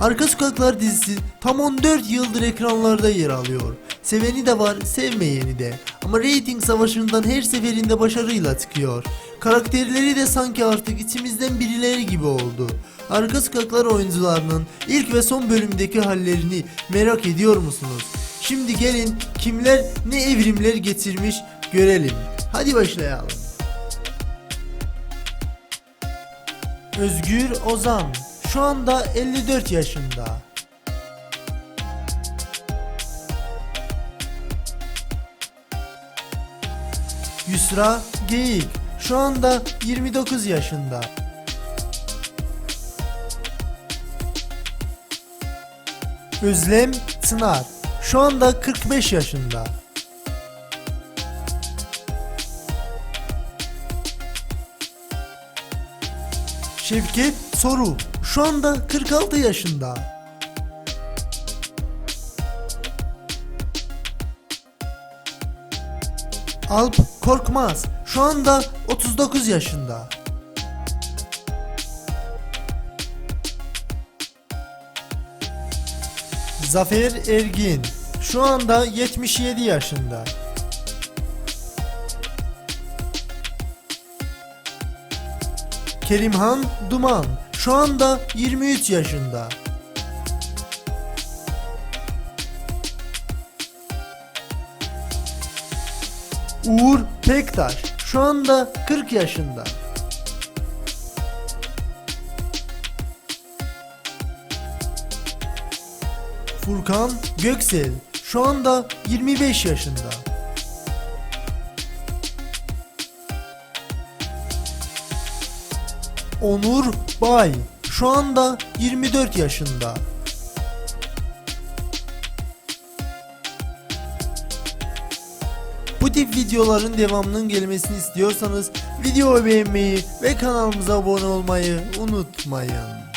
Arka Sokaklar dizisi tam 14 yıldır ekranlarda yer alıyor. Seveni de var, sevmeyeni de. Ama reyting savaşından her seferinde başarıyla çıkıyor. Karakterleri de sanki artık içimizden birileri gibi oldu. Arka Sokaklar oyuncularının ilk ve son bölümdeki hallerini merak ediyor musunuz? Şimdi gelin kimler ne evrimler getirmiş görelim. Hadi başlayalım. Özgür Ozan şu anda 54 yaşında. Yusra Geyik şu anda 29 yaşında. Özlem Çınar şu anda 45 yaşında. Şevket Soru şu anda 46 yaşında. Alp Korkmaz şu anda 39 yaşında. Zafer Ergin şu anda 77 yaşında. Kerimhan Duman şu anda 23 yaşında. Uğur Pektaş şu anda 40 yaşında. Furkan Göksel şu anda 25 yaşında. Onur Bay şu anda 24 yaşında. Bu tip videoların devamının gelmesini istiyorsanız videoyu beğenmeyi ve kanalımıza abone olmayı unutmayın.